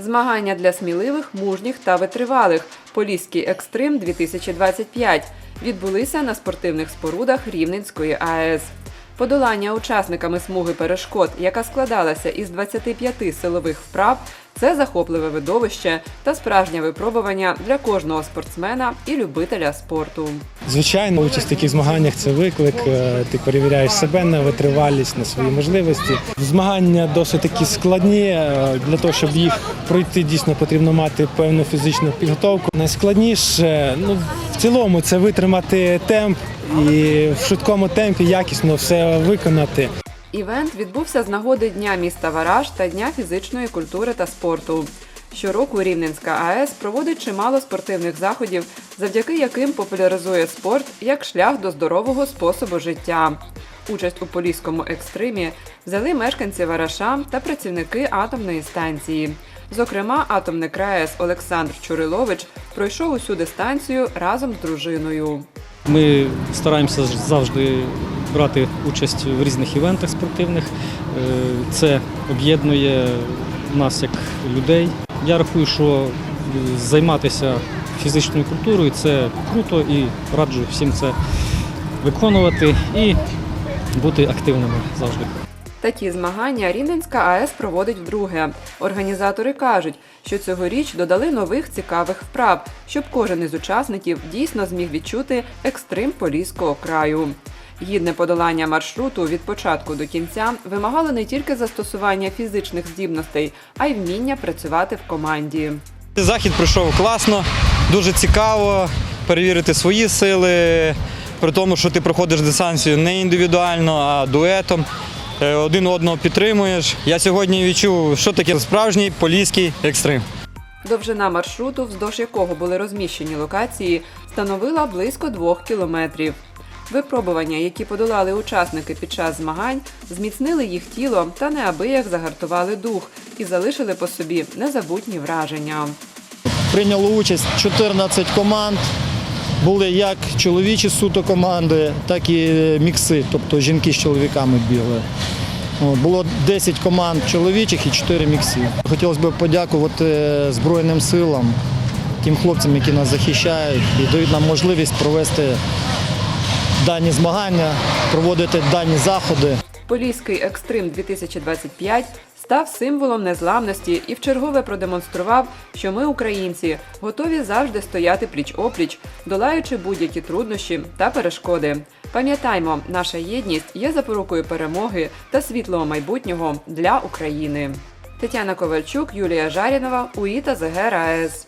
Змагання для сміливих, мужніх та витривалих. Поліський екстрим 2025 відбулися на спортивних спорудах Рівненської АЕС. Подолання учасниками смуги перешкод, яка складалася із 25 силових вправ, це захопливе видовище та справжнє випробування для кожного спортсмена і любителя спорту. Звичайно, участь в таких змаганнях це виклик. е, Ти перевіряєш себе на витривалість, на свої можливості. Змагання досить такі складні. е, Для того, щоб їх пройти, дійсно потрібно мати певну фізичну підготовку. Найскладніше, ну в цілому, це витримати темп і в швидкому темпі якісно все виконати. Івент відбувся з нагоди Дня міста Вараж та Дня фізичної культури та спорту. Щороку Рівненська АЕС проводить чимало спортивних заходів, завдяки яким популяризує спорт як шлях до здорового способу життя. Участь у поліському екстримі взяли мешканці Вараша та працівники атомної станції. Зокрема, атомник РаЕС Олександр Чурилович пройшов усю дистанцію разом з дружиною. Ми стараємося завжди брати участь в різних івентах спортивних. Е, Це об'єднує нас як людей. Я рахую, що е, займатися фізичною культурою це круто і раджу всім це виконувати і бути активними завжди. Такі змагання Рівненська АЕС проводить вдруге. Організатори кажуть, що цьогоріч додали нових цікавих вправ, щоб кожен із учасників дійсно зміг відчути екстрим поліського краю. Гідне подолання маршруту від початку до кінця вимагало не тільки застосування фізичних здібностей, а й вміння працювати в команді. Захід пройшов класно, дуже цікаво перевірити свої сили, при тому, що ти проходиш дистанцію не індивідуально, а дуетом. Е, Один одного підтримуєш. Я сьогодні відчув, що таке справжній поліський екстрим. Довжина маршруту, вздовж якого були розміщені локації, становила близько двох кілометрів. Випробування, які подолали учасники під час змагань, зміцнили їх тіло та неабияк загартували дух і залишили по собі незабутні враження. Прийняло участь 14 команд. Були як чоловічі суто команди, так і мікси, тобто жінки з чоловіками бігли. Було 10 команд чоловічих і 4 міксі. Хотілося б подякувати Збройним силам, тим хлопцям, які нас захищають і дають нам можливість провести дані змагання, проводити дані заходи. Поліський екстрим 2025 став символом незламності і вчергове продемонстрував, що ми, українці, готові завжди стояти пліч-опліч, долаючи будь-які труднощі та перешкоди. Пам'ятаймо, наша єдність є запорукою перемоги та світлого майбутнього для України. Тетяна Ковальчук, Юлія Жарінова, УІТА ЗГ РаЕС.